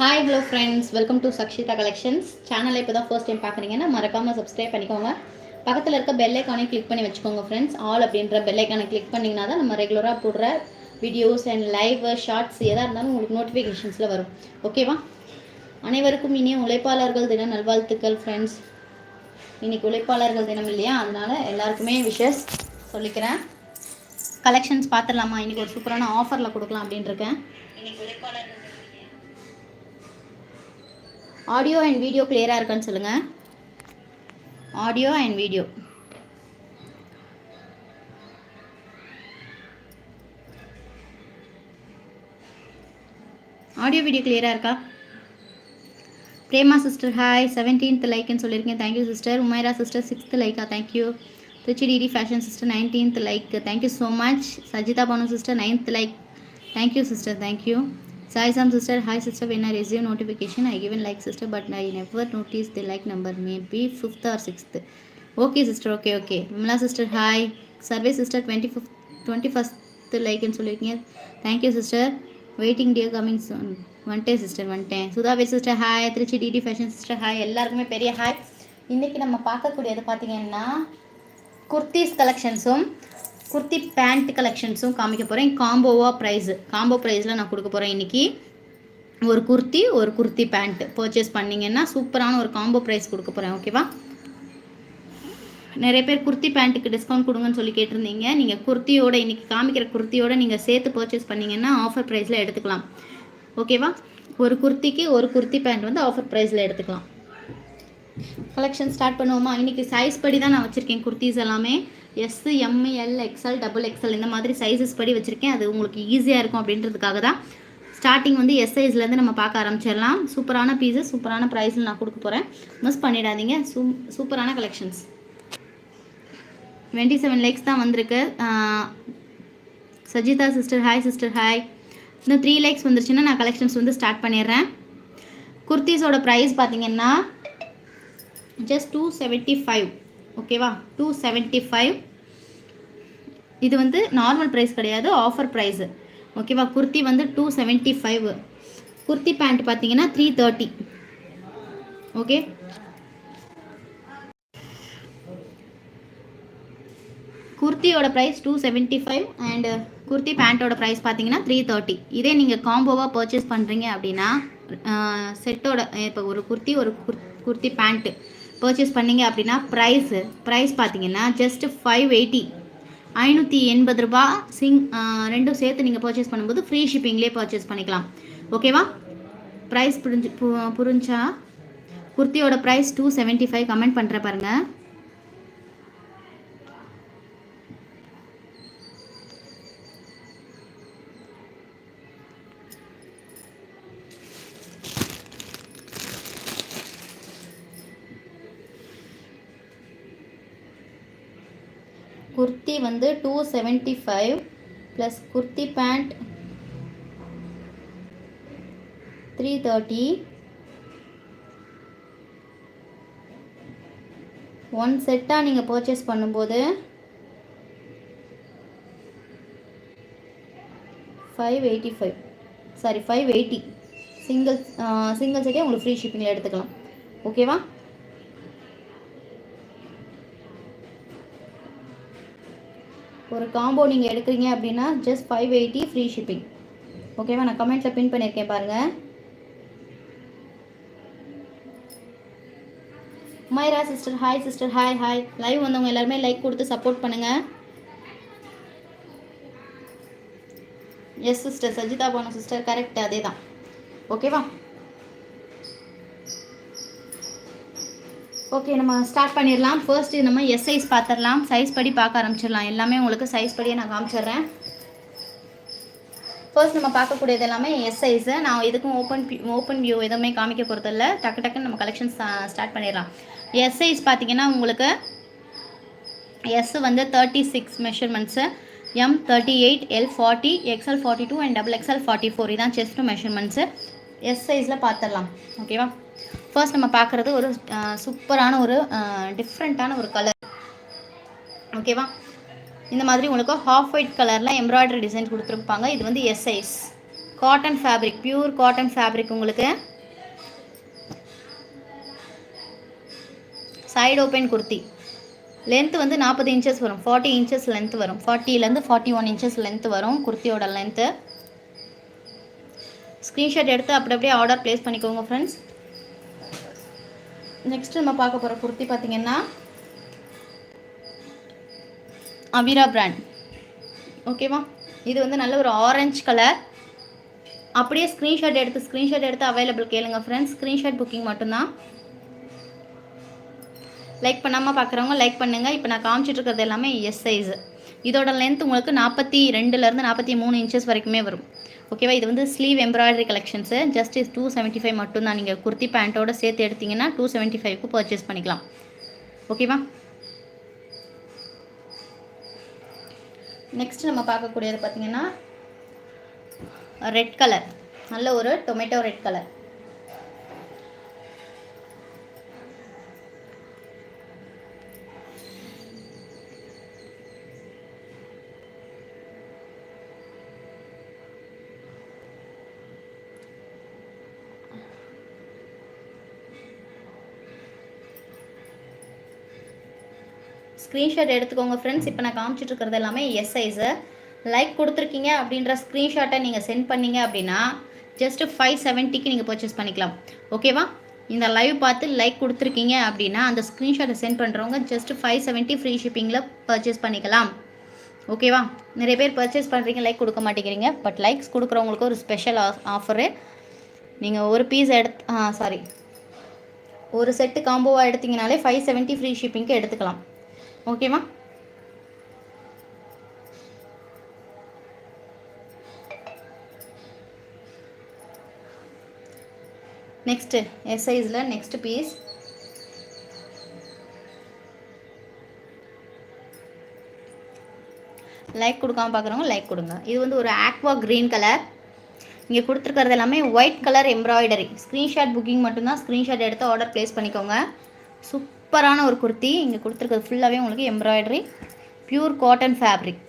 Hi hello friends welcome to Sakshitha collections சேனலை இப்போ தான் ஃபர்ஸ்ட் டைம் பார்க்குறீங்கன்னா மறக்காமல் சப்ஸ்கிரைப் பண்ணிக்கோங்க. பக்கத்தில் இருக்க பெல்லைக்கானே கிளிக் பண்ணி வச்சுக்கோங்க ஃப்ரெண்ட்ஸ் ஆல் அப்படின்ற பெல்லைக்கானை கிளிக் பண்ணிங்கன்னா தான் நம்ம ரெகுலராக போடுற வீடியோஸ் அண்ட் லைவ் ஷார்ட்ஸ் எதாக இருந்தாலும் உங்களுக்கு நோட்டிஃபிகேஷன்ஸில் வரும். ஓகேவா அனைவருக்கும் இனிய உழைப்பாளர்கள் தின நல்வாழ்த்துக்கள் ஃப்ரெண்ட்ஸ் இன்னைக்கு உழைப்பாளர்கள் தினம் இல்லையா? அதனால் எல்லாருக்குமே விஷஸ் சொல்லிக்கிறேன். கலெக்ஷன்ஸ் பார்த்துடலாமா? இன்றைக்கி ஒரு சூப்பரான ஆஃபரில் கொடுக்கலாம் அப்படின்னு இருக்கேன். உழைப்பாளர்கள் ஆடியோ அண்ட் வீடியோ கிளியராக இருக்கான்னு சொல்லுங்கள் audio and video audio video கிளியராக இருக்கா? பிரேமா சிஸ்டர் ஹாய் செவன்டீன்த் லைக்னு சொல்லியிருக்கேன் thank you sister Umaira sister sixth Lyca thank you Trichy DD fashion sister nineteenth like thank you so much Sajitha Banu sister ninth like thank you sister thank you Sai Sam sister, hi sister, when I notification I I like sister but I I notice the like number may be fifth or sixth. Okay sister okay okay Vimala sister hi survey sister twenty fifth twenty first லைக்குன்னு சொல்லியிருக்கீங்க thank you sister waiting டியோ coming soon வந்துட்டேன் sister வந்துட்டேன் சுதாவே sister hi Trichy DD fashion sister hi எல்லாருக்குமே பெரிய hi இன்றைக்கி நம்ம பார்க்கக்கூடியது பார்த்திங்கன்னா குர்த்திஸ் கலெக்ஷன்ஸும் குர்த்தி பேண்ட் கலெக்ஷன்ஸும் காமிக்க போகிறேன் காம்போவாக ப்ரைஸ் காம்போ ப்ரைஸில் நான் கொடுக்க போகிறேன் இன்றைக்கி ஒரு குர்த்தி ஒரு குர்த்தி பேண்ட் பர்ச்சேஸ் பண்ணிங்கன்னா சூப்பரான ஒரு காம்போ ப்ரைஸ் கொடுக்க போகிறேன் ஓகேவா நிறைய பேர் குர்த்தி பேண்ட்டுக்கு டிஸ்கவுண்ட் கொடுங்கன்னு சொல்லி கேட்டிருந்தீங்க. நீங்கள் குர்த்தியோட இன்றைக்கி காமிக்கிற குர்த்தியோட நீங்கள் சேர்த்து பர்ச்சேஸ் பண்ணிங்கன்னா ஆஃபர் ப்ரைஸில் எடுத்துக்கலாம். ஓகேவா ஒரு குர்த்திக்கு ஒரு குர்த்தி பேண்ட் வந்து ஆஃபர் ப்ரைஸில் எடுத்துக்கலாம். கலெக்ஷன் ஸ்டார்ட் பண்ணுவோமா? இன்றைக்கி சைஸ் படி தான் நான் வச்சுருக்கேன் குர்த்திஸ் எல்லாமே. S M L XL double XL இந்த மாதிரி சைஸஸ் படி வச்சுருக்கேன். அது உங்களுக்கு ஈஸியாக இருக்கும் அப்படின்றதுக்காக தான். ஸ்டார்டிங் வந்து எஸ் சைஸ்லேருந்து நம்ம பார்க்க ஆரம்பிச்சிடலாம். சூப்பரான பீஸஸ் சூப்பரான ப்ரைஸில் நான் கொடுக்க போகிறேன் மிஸ் பண்ணிடாதீங்க. சூ சூப்பரான கலெக்ஷன்ஸ் டுவெண்ட்டி செவன் லேக்ஸ் தான் வந்திருக்கு. Sajitha sister hi sister hi இன்னும் த்ரீ லேக்ஸ் வந்துருச்சுன்னா நான் கலெக்ஷன்ஸ் வந்து ஸ்டார்ட் பண்ணிடுறேன். குர்த்திஸோட ப்ரைஸ் பார்த்தீங்கன்னா ஜஸ்ட் டூ செவன்ட்டி ஃபைவ் ஓகேவா டூ செவன்ட்டி ஃபைவ் இது வந்து நார்மல் ப்ரைஸ் கிடையாது ஆஃபர் ப்ரைஸு ஓகேவா குர்த்தி வந்து two seventy five kurti pant பார்த்தீங்கன்னா three thirty okay குர்த்தியோட price two seventy five and kurti பேண்ட்டோட price பார்த்தீங்கன்னா த்ரீ தேர்ட்டி இதே நீங்கள் காம்போவாக பர்ச்சேஸ் பண்ணுறீங்க அப்படின்னா செட்டோட இப்போ ஒரு குர்த்தி ஒரு குர்த்தி பேண்ட்டு பர்ச்சேஸ் பண்ணீங்க அப்படின்னா ப்ரைஸு ப்ரைஸ் பார்த்தீங்கன்னா ஜஸ்ட் ஃபைவ் எயிட்டி ஐநூற்றி எண்பது ரூபா சிங் ரெண்டும் சேர்த்து நீங்கள் பர்ச்சேஸ் பண்ணும்போது ஃப்ரீ ஷிப்பிங்லேயே பர்ச்சேஸ் பண்ணிக்கலாம். ஓகேவா ப்ரைஸ் புரிஞ்சு புரிஞ்சா? குர்த்தியோட price two seventy five comment பண்ணுற பாருங்கள் குர்த்தி வந்து two seventy five plus kurti pant three thirty one செட்டாக நீங்கள் பர்ச்சேஸ் பண்ணும்போது five eighty five sorry five eighty single single செட்டே உங்களுக்கு ஃப்ரீ ஷிப்பிங்கில் எடுத்துக்கலாம். ஓகேவா ஒரு காம்போ நீங்கள் எடுக்கிறீங்க அப்படின்னா just five eighty free shipping ஓகேவா நான் கமெண்ட்ஸில் பின் பண்ணியிருக்கேன் பாருங்கள் Myra sister hi sister hi hi live வந்தவங்க எல்லாருமே லைக் கொடுத்து சப்போர்ட் பண்ணுங்கள் எஸ் சிஸ்டர் சஜிதா பானு சிஸ்டர் கரெக்ட் அதே தான் ஓகேவா ஓகே நம்ம ஸ்டார்ட் பண்ணிடலாம். ஃபர்ஸ்ட் நம்ம எஸ் சைஸ் பார்த்துடலாம் சைஸ் படி பார்க்க ஆரம்பிச்சிடலாம். எல்லாமே உங்களுக்கு சைஸ் படியே நான் காமிச்சிடுறேன். ஃபர்ஸ்ட் நம்ம பார்க்கக்கூடியது எல்லாமே எஸ் சைஸு நான் இதுக்கும் ஓப்பன் ஓப்பன் வியூ எதுவுமே காமிக்க போகிறதில்ல டக்கு டக்குன்னு நம்ம கலெக்ஷன் ஸ்டார்ட் பண்ணிடலாம். எஸ் சைஸ் பார்த்தீங்கன்னா உங்களுக்கு எஸ் வந்து thirty six measurements M thirty eight L forty XL forty two and double XL forty four இதான் செஸ்ட் மெஷர்மெண்ட்ஸு எஸ் சைஸில் பார்த்துடலாம் ஓகேவா ஃபர்ஸ்ட் நம்ம பார்க்குறது ஒரு சூப்பரான ஒரு டிஃப்ரெண்ட்டான ஒரு கலர் ஓகேவா இந்த மாதிரி உங்களுக்கு ஹாஃப் ஒயிட் கலரில் எம்ப்ராய்டரி டிசைன் கொடுத்துருப்பாங்க. இது வந்து எஸ்ஐஸ் cotton fabric pure cotton fabric உங்களுக்கு சைடு ஓப்பன் குர்த்தி லென்த் வந்து நாற்பது இன்ச்சஸ் வரும். ஃபார்ட்டி இன்ச்சஸ் லென்த் வரும். ஃபார்ட்டிலேருந்து ஃபார்ட்டி ஒன் இன்ச்சஸ் லென்த் வரும் குர்த்தியோட லென்த்து ஸ்க்ரீன்ஷாட் எடுத்து அப்படி அப்படியே ஆர்டர் ப்ளேஸ் பண்ணிக்கோங்க ஃப்ரெண்ட்ஸ் நெக்ஸ்ட் நம்ம பார்க்க போகிற குர்த்தி பார்த்தீங்கன்னா அவிரா பிராண்ட் ஓகேவா இது வந்து நல்ல ஒரு ஆரஞ்சு கலர் அப்படியே ஸ்க்ரீன்ஷாட் எடுத்து ஸ்க்ரீன்ஷாட் எடுத்து அவைலபிள் கேளுங்க ஃப்ரெண்ட்ஸ் ஸ்க்ரீன்ஷாட் புக்கிங் மட்டும்தான். லைக் பண்ணாமல் பார்க்குறவங்க லைக் பண்ணுங்கள் இப்போ நான் காமிச்சிட்டு இருக்கிறது எல்லாமே எஸ் சைஸு இதோட லென்த் உங்களுக்கு நாற்பத்தி ரெண்டுலேருந்து நாற்பத்தி மூணு இன்ச்சஸ் வரைக்குமே வரும். ஓகேவா? இது வந்து sleeve embroidery collections just is two seventy five மட்டும்தான் நீங்கள் குர்த்தி பேண்ட்டோட சேர்த்து எடுத்தீங்கன்னா டூ செவன்ட்டி ஃபைவ்க்கு பர்ச்சேஸ் பண்ணிக்கலாம். ஓகேவா? நெக்ஸ்ட் நம்ம பார்க்கக்கூடியது பார்த்தீங்கன்னா ரெட் கலர் நல்ல ஒரு டொமேட்டோ ரெட் கலர் ஸ்க்ரீன்ஷாட் எடுத்துக்கோங்க ஃப்ரெண்ட்ஸ் இப்போ நான் காமிச்சிட்டு இருக்கிறது எல்லாமே எஸ் சைஸு லைக் கொடுத்துருக்கீங்க அப்படின்ற ஸ்க்ரீன்ஷாட்டை நீங்கள் சென்ட் பண்ணீங்க அப்படின்னா ஜஸ்ட்டு ஃபைவ் செவன்ட்டிக்கு நீங்கள் பர்ச்சேஸ் பண்ணிக்கலாம். ஓகேவா இந்த லைவ் பார்த்து லைக் கொடுத்துருக்கீங்க அப்படின்னா அந்த ஸ்க்ரீன்ஷாட்டை சென்ட் பண்ணுறவங்க ஜஸ்ட் ஃபைவ் செவன்ட்டி ஃப்ரீ ஷிப்பிங்கில் பர்ச்சேஸ் பண்ணிக்கலாம். ஓகேவா நிறைய பேர் பர்ச்சேஸ் பண்ணுறீங்க லைக் கொடுக்க மாட்டேங்கிறீங்க. பட் லைக்ஸ் கொடுக்குறவங்களுக்கு ஒரு ஸ்பெஷல் ஆஃபரு நீங்கள் ஒரு பீஸ் எடுத்து சாரி ஒரு செட்டு காம்போவாக எடுத்தீங்கனாலே ஃபைவ் செவன்ட்டி ஃப்ரீ ஷிப்பிங்க்கு எடுத்துக்கலாம். ஓகேவா நெக்ஸ்ட்டு எஸ் சைஸில் நெக்ஸ்ட் பீஸ் லைக் கொடுக்காம பார்க்குறவங்க லைக் கொடுங்க. இது வந்து ஒரு ஆக்வா க்ரீன் கலர் இங்கே கொடுத்துருக்கிறது எல்லாமே white colour embroidery screenshot booking மட்டும்தான். ஸ்க்ரீன்ஷாட் எடுத்து ஆர்டர் ப்ளேஸ் பண்ணிக்கோங்க. சூப்பரான ஒரு குர்த்தி. இங்கே கொடுத்துருக்கிறது ஃபுல்லாகவே உங்களுக்கு embroidery pure cotton fabric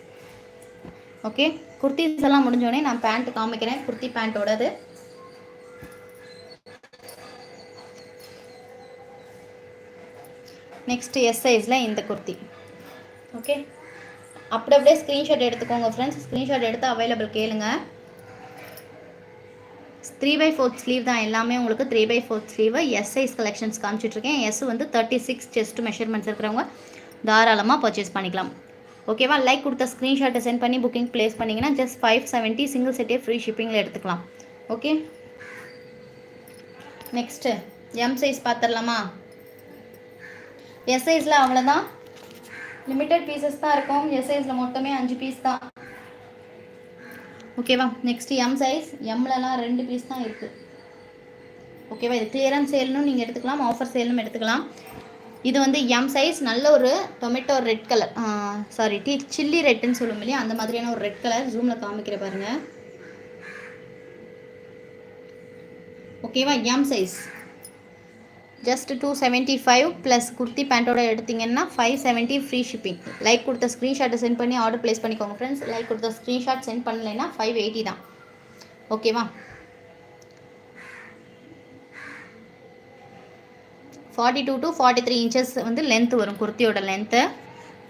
okay kurtis எல்லாம் முடிஞ்சோடனே நான் பேண்ட் காமிக்கிறேன். குர்த்தி பேண்ட்டோடது நெக்ஸ்ட் எஸ் சைஸில் இந்த குர்த்தி. ஓகே அப்படி அப்படியே ஸ்க்ரீன்ஷாட் எடுத்துக்கோங்க ஃப்ரெண்ட்ஸ் ஸ்க்ரீன்ஷாட் எடுத்து அவைலபிள் கேளுங்கள் த்ரீ பை ஃபோர்த் ஸ்லீவ் தான் எல்லாமே உங்களுக்கு three by fourth sleeve S size collections காமிச்சிட்ருக்கேன் S வந்து தேர்ட்டி சிக்ஸ் செஸ்ட் மெஷர்மெண்ட்ஸ் இருக்கிறவங்க தாராளமாக பர்ச்சேஸ் பண்ணிக்கலாம். ஓகேவா லைக் கொடுத்த ஸ்க்ரீன்ஷாட்டை சென்ட் பண்ணி புக்கிங் ப்ளேஸ் பண்ணிங்கன்னா ஜஸ்ட் ஃபைவ் செவன்ட்டி சிங்கிள் செட்டே ஃப்ரீ ஷிப்பிங்கில் எடுத்துக்கலாம். ஓகே நெக்ஸ்ட்டு எம் சைஸ் பார்த்துடலாமா எஸ் சைஸில் அவ்வளோதான் லிமிட்டட் பீசஸ் தான் இருக்கும். எஸ் சைஸில் மொத்தமே அஞ்சு பீஸ் தான். ஓகேவா நெக்ஸ்ட் எம் சைஸ் எம்லலாம் ரெண்டு பீஸ் தான் இருக்குது ஓகேவா இது கிளியரன்ஸ் சேல்னும் நீங்கள் எடுத்துக்கலாம். ஆஃபர் சேலும் எடுத்துக்கலாம். இது வந்து எம் சைஸ் நல்ல ஒரு டொமேட்டோ ரெட் கலர் சாரி டீ சில்லி ரெட்டுன்னு சொல்லுவோம் இல்லையா? அந்த மாதிரியான ஒரு ரெட் கலர் ஜூமில் காமிக்கிற பாருங்கள் ஓகேவா M size just two seventy five plus kurti பேண்ட்டோட எடுத்தீங்கன்னா five seventy free shipping like கொடுத்த ஸ்க்ரீன்ஷாட்டை சென்ட் பண்ணி ஆர்டர் ப்ளேஸ் பண்ணிக்கோங்க ஃப்ரெண்ட்ஸ் லைக் கொடுத்த ஸ்க்ரீன்ஷாட் சென்ட் பண்ணலைன்னா ஃபைவ் எயிட்டி தான் ஓகேவா forty two to forty three inches வந்து லென்த் வரும் குர்த்தியோட லென்த்து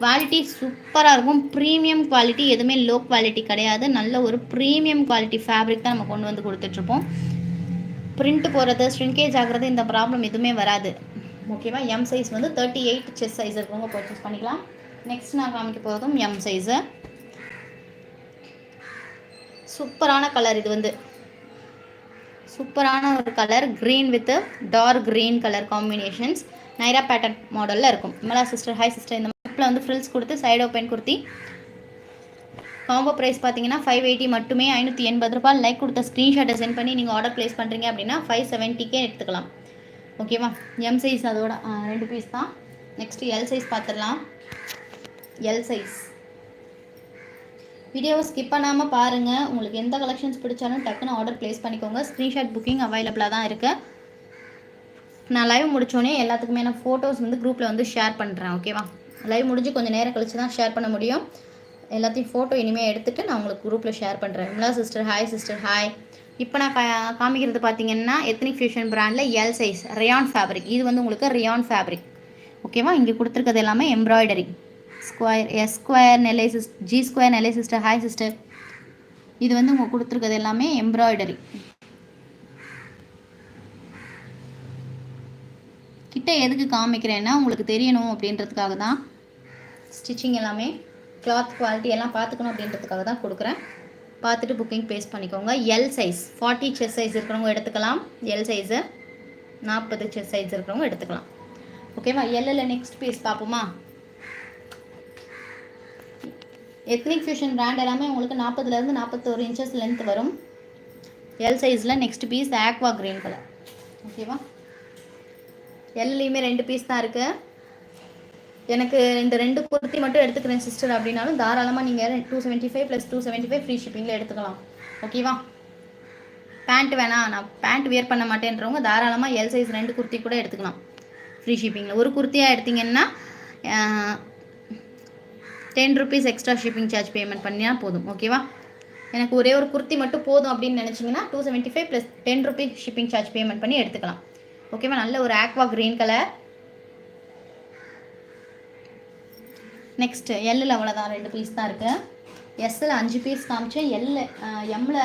குவாலிட்டி சூப்பராக இருக்கும். ப்ரீமியம் குவாலிட்டி எதுவுமே லோ குவாலிட்டி கிடையாது. நல்ல ஒரு ப்ரீமியம் குவாலிட்டி ஃபேப்ரிக் தான் நம்ம கொண்டு வந்து கொடுத்துட்ருப்போம் பிரிண்ட் போகிறது ஸ்ட்ரிங்கேஜ் ஆகிறது இந்த ப்ராப்ளம் எதுவுமே வராது. ஓகேவா எம் சைஸ் வந்து தேர்ட்டி எயிட் செஸ் சைஸ் இருக்கவங்க பர்ச்சேஸ் பண்ணிக்கலாம். நெக்ஸ்ட் நான் காமிக்க போகிறதும் எம் சைஸு சூப்பரான கலர் இது வந்து. சூப்பரான ஒரு colour green with dark green colour combinations Naira pattern மாடலில் இருக்கும். இமலா சிஸ்டர் ஹாய் சிஸ்டர் இந்த மாதிரி வந்து ஃப்ரில்ஸ் கொடுத்து side open kurti combo price பார்த்தீங்கன்னா ஃபைவ் எயிட்டி மட்டுமே ஐநூற்றி எண்பது ரூபாய். லைக் கொடுத்த ஸ்க்ரீன்ஷாட்டை சென்ட் பண்ணி நீங்கள் ஆர்டர் ப்ளேஸ் பண்ணுறீங்க அப்படின்னா ஃபைவ் செவன்ட்டிக்கே எடுத்துக்கலாம். ஓகேவா எம் சைஸ் அதோட ரெண்டு பீஸ் தான். நெக்ஸ்ட்டு எல் சைஸ் பார்த்துடலாம். எல் சைஸ் வீடியோவை ஸ்கிப் பண்ணாமல் பாருங்கள் உங்களுக்கு எந்த கலெக்ஷன்ஸ் பிடிச்சாலும் டக்குன்னு ஆர்டர் ப்ளேஸ் பண்ணிக்கோங்க. ஸ்க்ரீன்ஷாட் புக்கிங் அவைலபிளாக தான் இருக்குது நான் லைவ் முடிச்சோடனே எல்லாத்துக்குமே நான் ஃபோட்டோஸ் வந்து குரூப்பில் வந்து ஷேர் பண்ணுறேன் ஓகேவா லைவ் முடிஞ்சு கொஞ்சம் நேரம் கழிச்சு தான் ஷேர் பண்ண முடியும். எல்லாத்தையும் ஃபோட்டோ இனிமேல் எடுத்துகிட்டு நான் உங்களுக்கு குரூப்பில் ஷேர் பண்ணுறேன் Vimala sister hi sister hi இப்போ நான் கா காமிக்கிறது பார்த்தீங்கன்னா எத்னிக் ஃபியூஷன் பிராண்டில் எல் சைஸ் ரியான் ஃபேப்ரிக் இது வந்து உங்களுக்கு ரியான் ஃபேப்ரிக் ஓகேவா இங்கே கொடுத்துருக்கிறது எல்லாமே embroidery square S square Nellai sis G square Nellai sister hi sister இது வந்து உங்கள் கொடுத்துருக்கிறது எல்லாமே எம்ப்ராய்டரி கிட்ட எதுக்கு காமிக்கிறேன்னா உங்களுக்கு தெரியணும் அப்படின்றதுக்காக தான் ஸ்டிச்சிங் எல்லாமே கிளாத் குவாலிட்டி எல்லாம் பார்த்துக்கணும் அப்படின்றதுக்காக தான் கொடுக்குறேன். பார்த்துட்டு புக்கிங் பேஸ் பண்ணிக்கோங்க. L size forty chest size இருக்கிறவங்க எடுத்துக்கலாம். எல் சைஸு நாற்பது செஸ் சைஸ் இருக்கிறவங்க எடுத்துக்கலாம். ஓகேவா எல்லில் நெக்ஸ்ட் பீஸ் பார்ப்போமா? எத்னிக் ஃபியூஷன் பிராண்ட் எல்லாமே உங்களுக்கு நாற்பதுலேருந்து நாற்பத்தோரு இன்ச்சஸ் லென்த் வரும். எல் சைஸில் next piece aqua green colour ஓகேவா எல்லையுமே ரெண்டு பீஸ் தான் இருக்குது எனக்கு இந்த ரெண்டு குர்த்தி மட்டும் எடுத்துக்கிறேன் சிஸ்டர் அப்படின்னாலும் தாராளமாக நீங்கள் two seventy five plus two seventy five free ஷிப்பிங்கில் எடுத்துக்கலாம் ஓகேவா பேண்ட் வேணாம் நான் பேண்ட் வியர் பண்ண மாட்டேன்றவங்க தாராளமாக எல் சைஸ் ரெண்டு குர்த்தி கூட எடுத்துக்கலாம். ஃப்ரீ ஷிப்பிங்கில் ஒரு குர்த்தியாக எடுத்தீங்கன்னா ten rupees extra shipping charge payment பண்ணினா போதும். ஓகேவா எனக்கு ஒரே ஒரு குர்த்தி மட்டும் போதும் அப்படின்னு நினச்சிங்கன்னா two seventy five plus ten rupees shipping charge payment பண்ணி எடுத்துக்கலாம். ஓகேவா நல்ல ஒரு ஆக்வா க்ரீன் கலர் நெக்ஸ்ட்டு எல்லில் அவ்வளோதான் ரெண்டு பீஸ் தான் இருக்குது எஸ்ஸில் அஞ்சு பீஸ் காமிச்சேன். எல்லு எம்மில்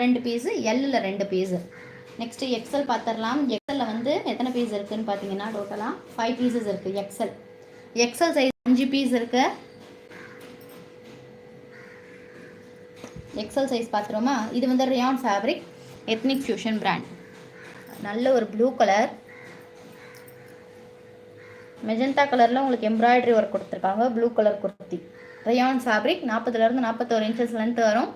ரெண்டு பீஸு எல்லில் ரெண்டு பீஸு நெக்ஸ்ட்டு எக்ஸல் பார்த்துடலாம் எக்ஸலில் வந்து எத்தனை பீஸ் இருக்குதுன்னு பார்த்தீங்கன்னா டோட்டலாக ஃபைவ் பீசஸ் இருக்குது எக்ஸல் எக்ஸல் சைஸ் அஞ்சு பீஸ் இருக்குது எக்ஸல் சைஸ் பார்த்துருவோமா இது வந்து rayon fabric ethnic fusion brand நல்ல ஒரு ப்ளூ கலர் மெஜந்தா கலரில் உங்களுக்கு எம்ப்ராய்டரி ஒர்க் கொடுத்துருக்காங்க. Blue colour kurti rayon fabric நாற்பதுலேருந்து நாற்பத்தோரு இன்ச்சஸ் லென்த் வரும்.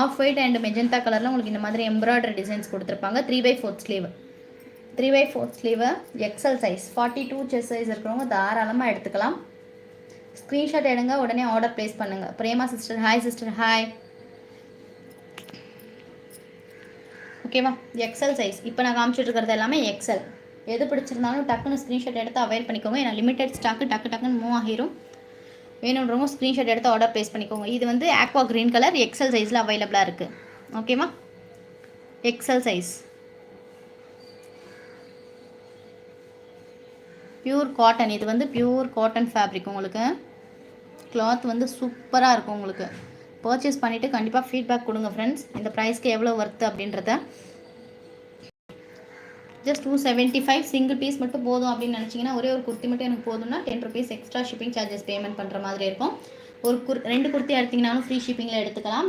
ஆஃப் ஒயிட் அண்ட் மெஜந்தா கலரில் உங்களுக்கு இந்த மாதிரி எம்ப்ராய்டரி டிசைன்ஸ் கொடுத்துருப்பாங்க. Three by fourth sleeve three by fourth sleeve XL size forty two chest size இருக்கிறவங்க தாராளமாக எடுத்துக்கலாம். ஸ்க்ரீன்ஷாட் எடுங்க உடனே ஆர்டர் ப்ளேஸ் பண்ணுங்கள் Prema sister hi sister hi ஓகேவா எக்ஸல் சைஸ் இப்போ நான் காமிச்சிட்டு இருக்கிறது எல்லாமே எக்ஸல் எது பிடிச்சிருந்தாலும் டக்குன்னு ஸ்க்ரீன்ஷாட் எடுத்து அவைல் பண்ணிக்கோங்க. ஏன்னா லிமிடெட் ஸ்டாக்கு டக்கு டக்குன்னு மூவ் ஆகிரும். வேணுன்றவங்க ஸ்க்ரீன்ஷாட் எடுத்து ஆர்டர் ப்ளேஸ் பண்ணிக்கோங்க. இது வந்து ஆக்வா க்ரீன் கலர் எக்ஸல் சைஸில் அவைலபிளாக இருக்குது ஓகேவா எக்ஸல் சைஸ் பியூர் காட்டன் இது வந்து பியூர் காட்டன் ஃபேப்ரிக் உங்களுக்கு. கிளாத் வந்து சூப்பராக இருக்கும் உங்களுக்கு. பர்ச்சேஸ் பண்ணிவிட்டு கண்டிப்பாக ஃபீட்பேக் கொடுங்க ஃப்ரெண்ட்ஸ் இந்த ப்ரைஸ்க்கு எவ்வளோ ஒர்த்து அப்படின்றத. Just two seventy five single piece மட்டும் போதும் அப்படின்னு நினச்சிங்கன்னா ஒரே ஒரு குர்த்தி மட்டும் எனக்கு போதும்னா ten rupees extra shipping charges payment பண்ணுற மாதிரி இருக்கும். ஒரு குர் ரெண்டு குர்த்தி எடுத்திங்கனாலும் ஃப்ரீ ஷிப்பிங்கில் எடுத்துக்கலாம்.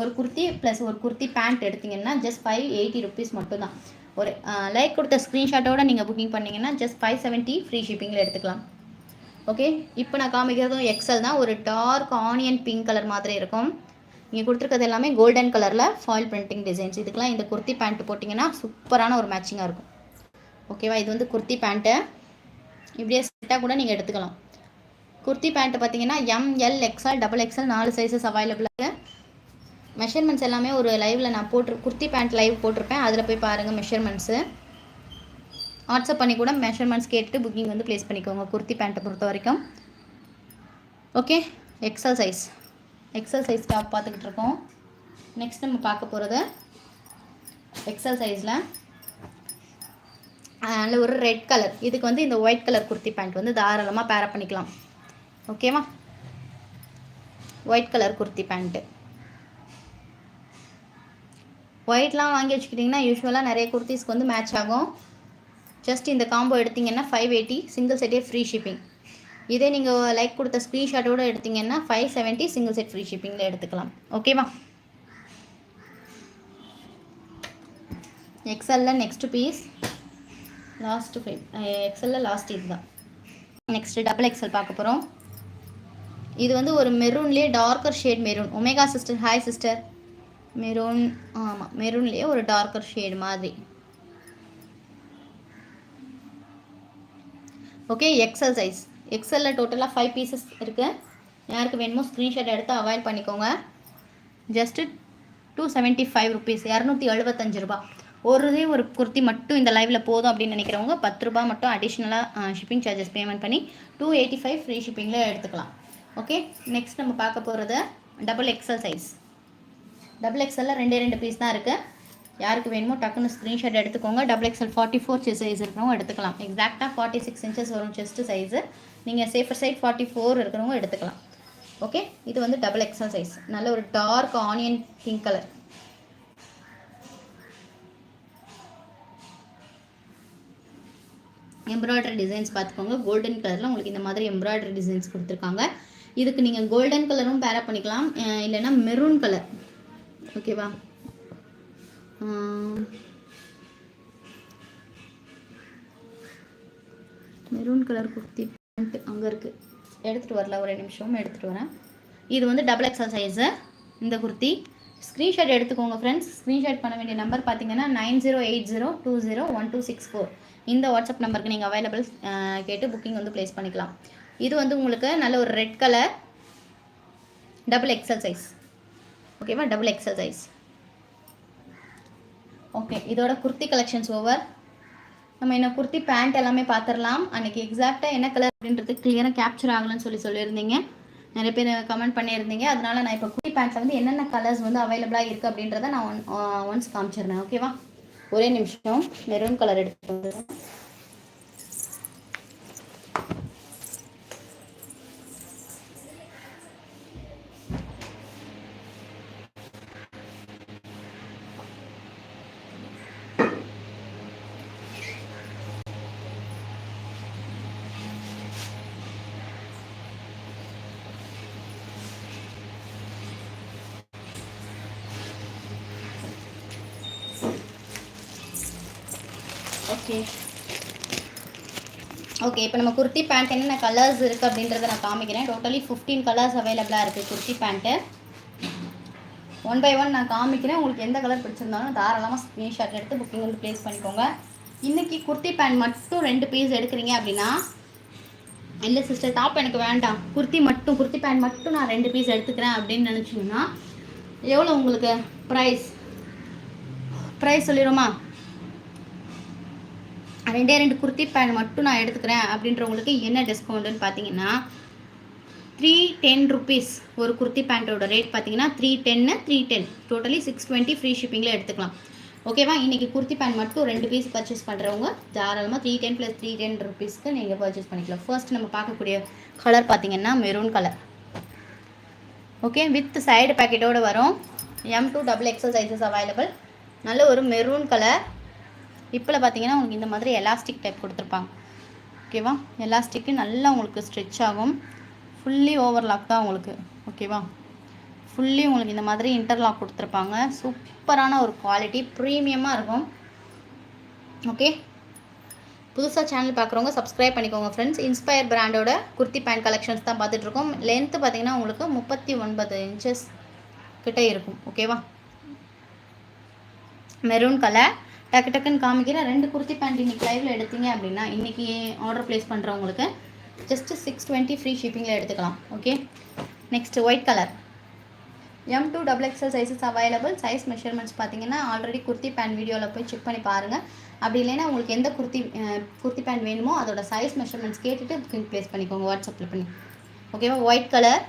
ஒரு குர்த்தி ப்ளஸ் ஒரு குர்த்தி பேண்ட் எடுத்திங்கன்னா ஜஸ்ட் ஃபைவ் எயிட்டி ருபீஸ் மட்டும்தான். ஒரு லைக் கொடுத்த ஸ்க்ரீன்ஷாட்டோட நீங்கள் புக்கிங் பண்ணிங்கன்னா ஜஸ்ட் ஃபைவ் செவன்ட்டி ஃப்ரீ ஷிப்பிங்கில் எடுத்துக்கலாம். ஓகே இப்போ நான் காமிக்கிறதும் எக்ஸல் தான். ஒரு டார்க் ஆனியன் பிங்க் கலர் மாதிரி இருக்கும். இங்கே கொடுத்துருக்கிறது எல்லாமே கோல்டன் கலரில் ஃபாயில் பிரிண்டிங் டிசைன்ஸ் இதுக்கெலாம் இந்த குர்த்தி பேண்ட்டு போட்டிங்கன்னா சூப்பரான ஒரு மேட்சிங்காக இருக்கும். ஓகேவா இது வந்து குர்த்தி பேண்ட்டு இப்படியே செட்டாக கூட நீங்கள் எடுத்துக்கலாம். குர்த்தி பேண்ட்டு பார்த்தீங்கன்னா M L XL double XL நாலு சைஸஸ் அவைலபிளாக மெஷர்மெண்ட்ஸ் எல்லாமே ஒரு லைவில் நான் போட்டு குர்த்தி பேண்ட் லைவ் போட்டிருப்பேன். அதில் போய் பாருங்கள் மெஷர்மெண்ட்ஸு வாட்ஸ்அப் பண்ணி கூட மெஷர்மெண்ட்ஸ் கேட்டுட்டு புக்கிங் வந்து ப்ளேஸ் பண்ணிக்கோங்க குர்த்தி பேண்ட்டை பொறுத்த வரைக்கும். ஓகே எக்ஸல் சைஸ் எக்ஸசைஸ் டாப் பார்த்துக்கிட்டு இருக்கோம். நெக்ஸ்ட் நம்ம பார்க்க போகிறது எக்ஸசைஸில் அதனால் அதில் ஒரு ரெட் கலர் இதுக்கு வந்து இந்த ஒயிட் கலர் குர்த்தி பேண்ட் வந்து தாராளமாக பேர பண்ணிக்கலாம். ஓகேவா ஒயிட் கலர் குர்த்தி பேண்ட்டு ஒயிட்லாம் வாங்கி வச்சுக்கிட்டிங்கன்னா யூஸ்வலாக நிறைய குர்த்திஸ்க்கு வந்து மேட்ச் ஆகும். ஜஸ்ட் இந்த காம்போ எடுத்திங்கன்னா ஃபைவ் எயிட்டி சிங்கிள் செட்டே ஃப்ரீ ஷிப்பிங் இதே நீங்கள் லைக் கொடுத்த ஸ்க்ரீன்ஷாட்டோடு எடுத்திங்கன்னா five seventy single set free ஷிப்பிங்கில் எடுத்துக்கலாம். ஓகேவா எக்ஸலில் நெக்ஸ்ட் பீஸ் லாஸ்ட்டு ஃபைவ் எக்ஸலில் லாஸ்ட் இது தான் நெக்ஸ்ட்டு டபுள் எக்ஸல் பார்க்க போகிறோம் இது வந்து ஒரு மெரூன்லேயே darker shade maroon Omega sister hi sister maroon ஆமாம் மெரூன்லேயே ஒரு டார்க்கர் ஷேட் மாதிரி. ஓகே எக்ஸல் சைஸ் எக்ஸலில் டோட்டலாக ஃபைவ் பீசஸ் இருக்குது யாருக்கு வேணுமோ ஸ்க்ரீன்ஷாட் எடுத்து அவாய்ட் பண்ணிக்கோங்க. Just two seventy five rupees இரநூத்தி எழுபத்தஞ்சு ரூபா. ஒரு ஒரு குர்த்தி மட்டும் இந்த லைவில் போதும் அப்படின்னு நினைக்கிறவங்க பத்து ரூபா மட்டும் அடிஷ்னலாக ஷிப்பிங் சார்ஜஸ் பேமெண்ட் பண்ணி டூ எயிட்டி ஃபைவ் ஃப்ரீ ஷிப்பிங்கில் எடுத்துக்கலாம். ஓகே நெக்ஸ்ட் நம்ம பார்க்க போகிறது டபுள் எக்ஸல் சைஸ் டபுள் எக்ஸலில் ரெண்டே ரெண்டு பீஸ் தான் இருக்குது யாருக்கு வேணுமோ டக்குன்னு ஸ்க்ரீன்ஷாட் எடுத்துக்கோங்க. Double XL forty four size இருக்கிறவங்க எடுத்துக்கலாம். எக்ஸாக்டாக ஃபார்ட்டி சிக்ஸ் இன்ச்சஸ் வரும் செஸ்ட் சைஸு நீங்கள் சேஃபர் சைட் ஃபார்ட்டி ஃபோர் இருக்கிறவங்க எடுத்துக்கலாம். ஓகே இது வந்து டபுள் எக்ஸசைஸ் சைஸ் நல்ல ஒரு dark onion pink colour embroidery designs பார்த்துக்கோங்க. கோல்டன் கலரில் உங்களுக்கு இந்த மாதிரி எம்ப்ராய்டரி டிசைன்ஸ் கொடுத்துருக்காங்க. இதுக்கு நீங்கள் கோல்டன் கலரும் பேரப் பண்ணிக்கலாம். இல்லைன்னா மெரூன் கலர் ஓகேவா மெரூன் கலர் குர்த்தி. அங்கே இருக்குது எடுத்துகிட்டு வரல ஒரு நிமிஷம் எடுத்துகிட்டு வரேன். இது வந்து டபுள் எக்ஸல் சைஸு இந்த குர்த்தி. ஸ்க்ரீன்ஷாட் எடுத்துக்கோங்க ஃப்ரெண்ட்ஸ் ஸ்க்ரீன்ஷாட் பண்ண வேண்டிய நம்பர் பார்த்தீங்கன்னா nine zero eight zero two zero one two six four. இந்த வாட்ஸ்அப் நம்பருக்கு நீங்கள் அவைலபிள் கேட்டு புக்கிங் வந்து ப்ளேஸ் பண்ணிக்கலாம். இது வந்து உங்களுக்கு நல்ல ஒரு red colour double XL size ஓகேவா டபுள் எக்ஸல் சைஸ் ஓகே இதோட குர்த்தி கலெக்ஷன்ஸ் ஓவர் நம்ம என்ன குர்த்தி பேண்ட் எல்லாமே பார்த்துடலாம் அன்றைக்கி எக்ஸாக்டாக என்ன கலர் அப்படின்றது கிளியராக கேப்சர் ஆகலன்னு சொல்லி சொல்லியிருந்தீங்க. நிறைய பேர் கமெண்ட் பண்ணியிருந்தீங்க. அதனால நான் இப்போ குர்த்தி பேண்ட்டில் வந்து என்னென்ன கலர்ஸ் வந்து அவைலபிளாக இருக்குது அப்படின்றத நான் ஒன் ஒன்ஸ் uh, காமிச்சிடுறேன். ஓகேவா ஒரே நிமிஷம். மெரூன் கலர் எடுத்து ஓகே ஓகே இப்போ நம்ம குர்த்தி பேண்ட் என்னென்ன கலர்ஸ் இருக்குது அப்படின்றத நான் காமிக்கிறேன். டோட்டலி ஃபிஃப்டீன் கலர்ஸ் அவைலபிளாக இருக்குது kurti pant one by one நான் காமிக்கிறேன். உங்களுக்கு எந்த கலர் பிடிச்சிருந்தாலும் தாராளமாக ஸ்க்ரீன்ஷாட் எடுத்து புக்கிங் வந்து ப்ளேஸ் பண்ணிக்கோங்க. இன்றைக்கி குர்த்தி பேண்ட் மட்டும் ரெண்டு பீஸ் எடுக்கிறீங்க அப்படின்னா இல்லை சிஸ்டர் டாப் எனக்கு வேண்டாம். குர்த்தி மட்டும் குர்த்தி பேண்ட் மட்டும் நான் ரெண்டு பீஸ் எடுத்துக்கிறேன் அப்படின்னு நினச்சிங்கன்னா எவ்வளோ உங்களுக்கு ப்ரைஸ் ப்ரைஸ் சொல்லிடுமா ரெண்டே ரெண்டு குர்த்தி பேண்ட் மட்டும் நான் எடுத்துக்கிறேன் அப்படின்றவங்களுக்கு என்ன டிஸ்கவுண்ட்டுன்னு பார்த்தீங்கன்னா த்ரீ டென் ருபீஸ் ஒரு குர்த்தி பேண்ட்டோட ரேட் பார்த்தீங்கன்னா த்ரீ டென்னு three ten totally six twenty free ஷிப்பிங்கில் எடுத்துக்கலாம். ஓகேவா இன்றைக்கி குர்த்தி பேண்ட் மட்டும் ரெண்டு பீஸ் பர்ச்சேஸ் பண்ணுறவங்க தாராளமாக three ten plus three ten ருபீஸ்க்கு நீங்கள் பர்ச்சேஸ் பண்ணிக்கலாம். ஃபர்ஸ்ட் நம்ம பார்க்கக்கூடிய கலர் பார்த்தீங்கன்னா maroon colour okay with side பேக்கெட்டோடு வரும். M two double XL sizes available நல்ல ஒரு மெரூன் கலர் இப்போல பார்த்தீங்கன்னா உங்களுக்கு இந்த மாதிரி எலாஸ்டிக் டைப் கொடுத்துருப்பாங்க. ஓகேவா எலாஸ்டிக்கு நல்லா உங்களுக்கு ஸ்ட்ரெச் ஆகும். ஃபுல்லி ஓவர்லாக் தான் உங்களுக்கு. ஓகேவா ஃபுல்லி உங்களுக்கு இந்த மாதிரி இன்டர்லாக் கொடுத்துருப்பாங்க. சூப்பரான ஒரு குவாலிட்டி ப்ரீமியமாக இருக்கும். ஓகே புதுசாக சேனல் பார்க்குறவங்க சப்ஸ்கிரைப் பண்ணிக்கோங்க ஃப்ரெண்ட்ஸ் இன்ஸ்பயர் பிராண்டோட குர்த்தி பேண்ட் கலெக்ஷன்ஸ் தான் பார்த்துட்ருக்கோம் லென்த்து பார்த்தீங்கன்னா உங்களுக்கு முப்பத்தி ஒன்பது இன்ச்சஸ் கிட்ட இருக்கும். ஓகேவா மெரூன் கலர் டக்கு டக்குன்னு காமிக்கிறேன் ரெண்டு குர்த்தி பேண்ட் இன்றைக்கி லைவில் எடுத்தீங்க அப்படின்னா இன்றைக்கி ஆர்டர் ப்ளேஸ் பண்ணுறவங்களுக்கு ஜஸ்ட்டு சிக்ஸ் டுவெண்ட்டி ஃப்ரீ ஷிப்பிங்கில் எடுத்துக்கலாம் okay next white colour M two double XL sizes available size measurements பார்த்தீங்கன்னா ஆல்ரெடி குர்த்தி பேண்ட் வீடியோவில் போய் செக் பண்ணி பாருங்கள் அப்படி இல்லைன்னா உங்களுக்கு எந்த குர்த்தி குர்த்தி பேண்ட் வேணுமோ அதோட சைஸ் மெஷர்மெண்ட்ஸ் கேட்டுட்டு புக்கிங் ப்ளேஸ் பண்ணிக்கோங்க வாட்ஸ்அப்பில் பண்ணி. ஓகேவா ஒயிட் கலர்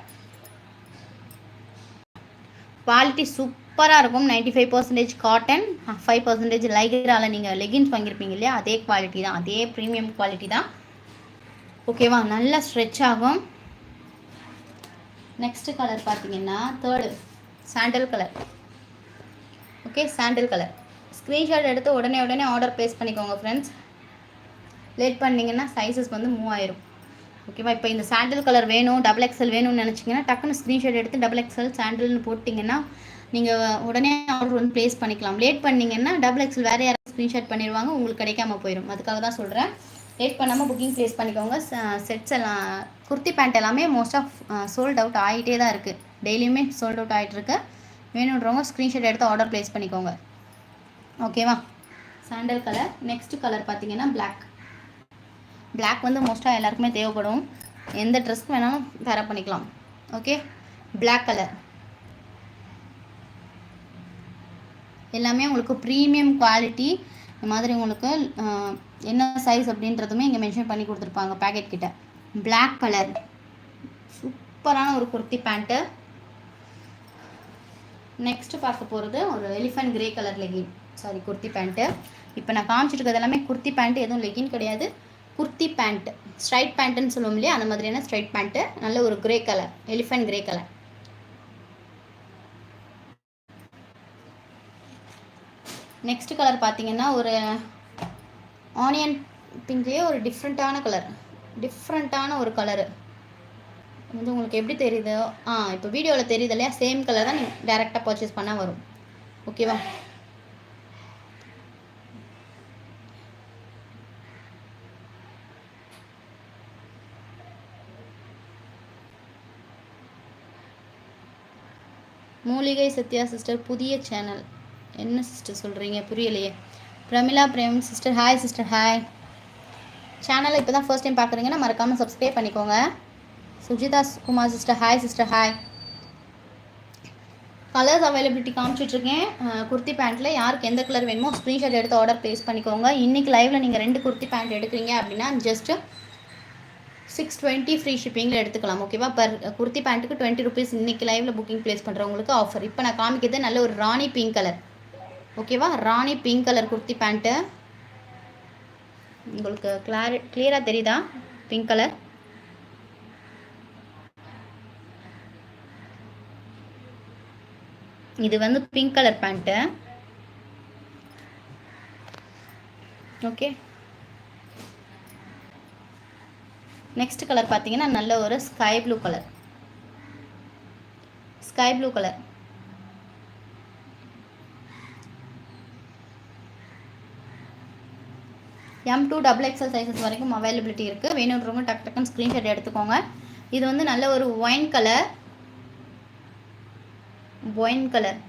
குவாலிட்டி சூப் சூப்பராக இருக்கும். 95% five percentage cotton five percentage லைகரால் நீங்கள் லெகின்ஸ் வாங்கியிருப்பீங்க இல்லையா? அதே குவாலிட்டி தான். அதே ப்ரீமியம் குவாலிட்டி தான். ஓகேவா நல்லா ஸ்ட்ரெச் ஆகும். நெக்ஸ்ட் கலர் பார்த்தீங்கன்னா third sandal colour okay sandal colour screenshot எடுத்து உடனே உடனே ஆர்டர் ப்ளேஸ் பண்ணிக்கோங்க ஃப்ரெண்ட்ஸ் லேட் பண்ணிங்கன்னா சைஸஸ் வந்து மூவ் ஆயிரும். ஓகேவா இப்போ இந்த சாண்டில் கலர் வேணும் டபுள் எக்ஸல் வேணும்னு நினச்சிங்கன்னா டக்குன்னு ஸ்க்ரீன்ஷாட் எடுத்து டபுள் எக்ஸல் சாண்டில்னு போட்டிங்கன்னா நீங்கள் உடனே ஆர்டர் வந்து ப்ளேஸ் பண்ணிக்கலாம். லேட் பண்ணிங்கன்னா டபுள் எக்ஸல் வேறு யாராவது ஸ்க்ரீன்ஷாட் பண்ணிடுவாங்க உங்களுக்கு கிடைக்காம போயிடும் அதுக்காக தான் சொல்கிறேன் லேட் பண்ணாமல் புக்கிங் ப்ளேஸ் பண்ணிக்கோங்க. செட்ஸ் எல்லாம் குர்த்தி பேண்ட் எல்லாமே மோஸ்ட் ஆஃப் சோல்ட் அவுட் ஆகிட்டே தான் இருக்குது டெய்லியுமே சோல்ட் அவுட் ஆகிட்டுருக்கு வேணுன்றவங்க ஸ்க்ரீன்ஷாட் எடுத்து ஆர்டர் ப்ளேஸ் பண்ணிக்கோங்க. ஓகேவா சாண்டல் கலர் நெக்ஸ்ட் கலர் பார்த்தீங்கன்னா பிளாக் பிளாக் வந்து மோஸ்ட்டாக எல்லாருக்குமே தேவைப்படும். எந்த ட்ரெஸ்க்கு வேணாலும் வேற பண்ணிக்கலாம். ஓகே பிளாக் கலர் எல்லாமே உங்களுக்கு ப்ரீமியம் குவாலிட்டி இந்த மாதிரி உங்களுக்கு என்ன சைஸ் அப்படின்றதுமே இங்கே மென்ஷன் பண்ணி கொடுத்துருப்பாங்க பேக்கெட் கிட்ட. பிளாக் கலர் சூப்பரான ஒரு குர்த்தி பேண்ட்டு நெக்ஸ்ட் பார்க்க போகிறது ஒரு elephant grey colour legging sorry kurti pant இப்போ நான் காமிச்சிட்டு இருக்கிறது எல்லாமே குர்த்தி பேண்ட்டு எதுவும் லெகின் கிடையாது. குர்த்தி பேண்ட் ஸ்ட்ரைட் பேண்ட்டுன்னு சொல்லுவோம் இல்லையா? அந்த மாதிரியான ஸ்ட்ரைட் பேண்ட்டு நல்ல ஒரு grey colour elephant grey colour next colour பார்த்தீங்கன்னா ஒரு ஆனியன் பிங்க்லேயே ஒரு டிஃப்ரெண்ட்டான கலர் டிஃப்ரெண்ட்டான ஒரு கலரு வந்து உங்களுக்கு எப்படி தெரியுதோ? ஆ இப்போ வீடியோவில் தெரியுது இல்லையா? சேம் கலர் தான் நீங்கள் டேரெக்டாக பர்ச்சேஸ் பண்ணால் வரும். ஓகேவா மூலிகை சத்யா சிஸ்டர் புதிய சேனல் என்ன சிஸ்டர் சொல்கிறீங்க புரியலையே. Pramila Prem sister hi sister hi சேனலை இப்போ தான் ஃபர்ஸ்ட் டைம் பார்க்குறீங்கன்னா மறக்காமல் சப்ஸ்கிரைப் பண்ணிக்கோங்க. Sujitha Kumar sister hi sister hi colours availability காமிச்சிட்ருக்கேன் kurti பேண்ட்டில் யாருக்கு எந்த கலர் வேணுமோ ஸ்க்ரீன்ஷாட் எடுத்து ஆர்டர் ப்ளேஸ் பண்ணிக்கோங்க. இன்றைக்கி லைவில் நீங்கள் ரெண்டு குர்த்தி பேண்ட் எடுக்கிறீங்க அப்படின்னா ஜஸ்ட்டு சிக்ஸ் டுவெண்ட்டி ஃப்ரீ ஷிப்பிங்கில் எடுத்துக்கலாம் ஓகேவா பர் குர்த்தி பேண்ட்டுக்கு டுவெண்ட்டி ருபீஸ் இன்றைக்கி லைவில் புக்கிங் ப்ளேஸ் பண்ணுறவங்களுக்கு ஆஃபர் இப்போ நான் காமிக்கிறது நல்ல ஒரு ராணி பிங்க் கலர் ஓகேவா? Rani pink colour kurti pant உங்களுக்கு கிளாரி கிளியராக தெரியுதா? பிங்க் கலர் இது வந்து pink colour pant okay. Next colour பார்த்தீங்கன்னா நல்ல ஒரு sky blue colour sky blue colour M two double XL sizes வரைக்கும் அவைலபிலிட்டி இருக்குது வேணுன்றவங்க டக் டக்குன்னு ஸ்க்ரீன்ஷாட் எடுத்துக்கோங்க. இது வந்து நல்ல ஒரு ஒயின் கலர் ஒயின் கலர்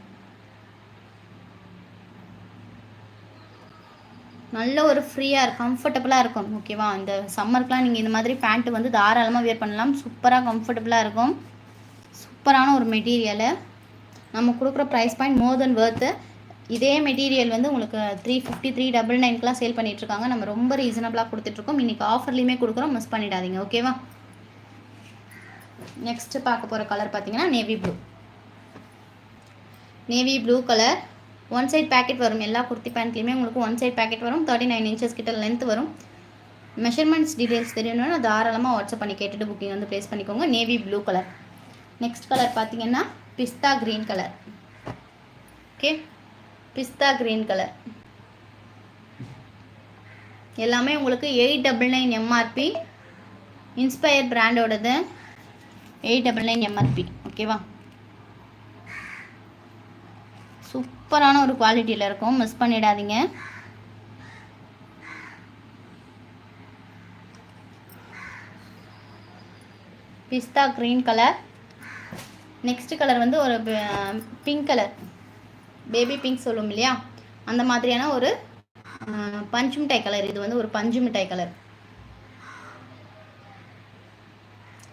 நல்ல ஒரு ஃப்ரீயாக இருக்கும் கம்ஃபர்டபுளாக இருக்கும். ஓகேவா இந்த சம்மருக்குலாம் நீங்கள் இந்த மாதிரி பேண்ட்டு வந்து தாராளமாக வியர் பண்ணலாம். சூப்பராக கம்ஃபர்டபுளாக இருக்கும். சூப்பரான ஒரு மெட்டீரியலு நம்ம கொடுக்குற ப்ரைஸ் பாயிண்ட் மோர் தென் வேர்த்து இதே மெட்டீரியல் வந்து உங்களுக்கு த்ரீ ஃபிஃப்டி த்ரீ டபுள் நைன்க்கெலாம் சேல் பண்ணிகிட்ருக்காங்க நம்ம ரொம்ப ரீசனபிளாக கொடுத்துட்ருக்கோம் இன்றைக்கி ஆஃபர்லேயுமே கொடுக்குறோம். மிஸ் பண்ணிடாதீங்க ஓகேவா நெக்ஸ்ட்டு பார்க்க போகிற கலர் பார்த்தீங்கன்னா navy blue navy blue colour one side packet வரும். எல்லா குர்த்தி பேண்ட்லேயுமே உங்களுக்கு ஒன் சைட் பேக்கெட் வரும். தேர்ட்டி நைன் இன்ச்சஸ் கிட்ட லென்த் வரும். மெஷர்மெண்ட்ஸ் டீட்டெயில்ஸ் தெரியணும்னா தாராளமாக வாட்ஸ்அப் பண்ணி கேட்டுட்டு புக்கிங் வந்து ப்ளேஸ் பண்ணிக்கோங்க. Navy blue colour next colour பார்த்தீங்கன்னா pista green colour okay pista green colour. எல்லாமே உங்களுக்கு eight double nine MRP inspire பிராண்டோடது eight double nine MRP ஓகேவா? சூப்பரான ஒரு குவாலிட்டியில் இருக்கும். மிஸ் பண்ணிடாதீங்க. Pista green colour. Next colour வந்து ஒரு பிங்க் கலர். பேபி பிங்க் சொல்லும் இல்லையா? அந்த மாதிரியான ஒரு பஞ்சு மிட்டாய் கலர். இது வந்து ஒரு பஞ்சு மிட்டாய் கலர்.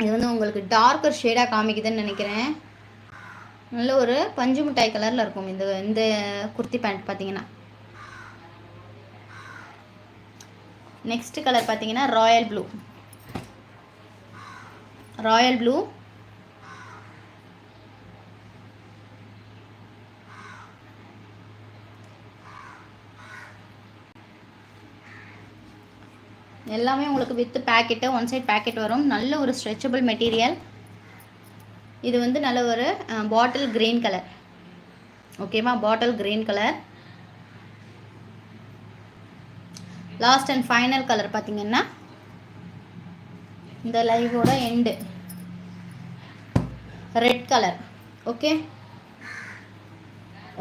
இது வந்து உங்களுக்கு டார்க்கர் ஷேடாக காமிக்குதுன்னு நினைக்கிறேன். நல்ல ஒரு பஞ்சு மிட்டாய் கலரில் இருக்கும். இந்த இந்த குர்த்தி பேண்ட் பார்த்தீங்கன்னா. நெக்ஸ்ட் கலர் பார்த்தீங்கன்னா ராயல் ப்ளூ. Royal blue. எல்லாமே உங்களுக்கு with packet one side packet வரும். நல்ல ஒரு ஸ்ட்ரெச்சபிள் மெட்டீரியல் இது வந்து நல்ல ஒரு பாட்டில் கிரீன் கலர் ஓகேவா bottle green colour last and final colour பார்த்தீங்கன்னா இந்த லைவோட end red colour okay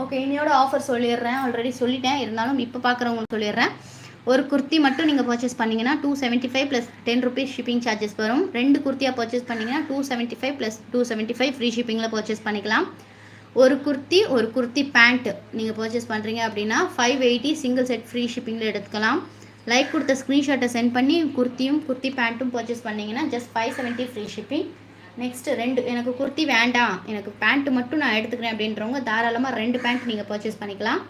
okay இன்னையோட ஆஃபர் சொல்லிடுறேன். ஆல்ரெடி சொல்லிட்டேன். இருந்தாலும் இப்போ பார்க்குறவங்களுக்கு சொல்லிடுறேன். ஒரு குர்த்தி மட்டும் நீங்கள் பர்ச்சேஸ் பண்ணிங்கன்னா two seventy five plus ten rupees shipping charges வரும். ரெண்டு குர்த்தியாக பர்ச்சேஸ் பண்ணிங்கன்னா two seventy five plus two seventy five free ஷிப்பிங்கில் purchase பண்ணிக்கலாம். ஒரு குர்த்தி ஒரு குர்த்தி பேண்ட்டு நீங்கள் பர்ச்சேஸ் பண்ணுறீங்க அப்படின்னா five eighty single set free ஷிப்பிங்கில் எடுத்துக்கலாம். லைக் கொடுத்த ஸ்க்ரீன்ஷாட்டை சென்ட் பண்ணி குர்த்தியும் குர்த்தி பேண்ட்டும் பர்ச்சேஸ் பண்ணிங்கன்னா just five seventy free shipping next ரெண்டு எனக்கு குர்த்தி வேண்டாம். எனக்கு பேண்ட்டு மட்டும் நான் எடுத்துக்கிறேன் அப்படின்றவங்க தாராளமாக ரெண்டு பேண்ட் நீங்கள் பர்ச்சேஸ் பண்ணிக்கலாம்.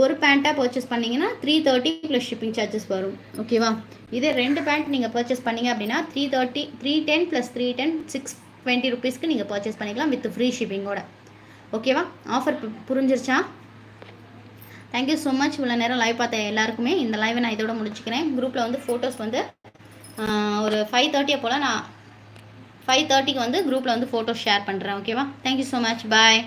ஒரு பேண்ட்டாக பர்ச்சேஸ் பண்ணிங்கன்னா three thirty plus shipping charges வரும். ஓகேவா இதே ரெண்டு பேண்ட் நீங்கள் பர்ச்சேஸ் பண்ணிங்க அப்படின்னா three thirty three ten plus three ten six twenty ருபீஸ்க்கு நீங்கள் பர்ச்சேஸ் பண்ணிக்கலாம் வித் ஃப்ரீ ஷிப்பிங்கோட ஓகேவா ஆஃபர் புரிஞ்சிருச்சா? தேங்க்யூ ஸோ மச் இவ்வளோ நேரம் லைவ் பார்த்த எல்லாருக்குமே இந்த லைவை நான் இதோட முடிச்சுக்கிறேன். குரூப்பில் வந்து ஃபோட்டோஸ் வந்து ஒரு ஃபைவ் தேர்ட்டியை போல் நான் ஃபைவ் தேர்ட்டிக்கு வந்து குரூப்பில் வந்து ஃபோட்டோஸ் ஷேர் பண்ணுறேன் ஓகேவா தேங்க்யூ ஸோ மச் பாய்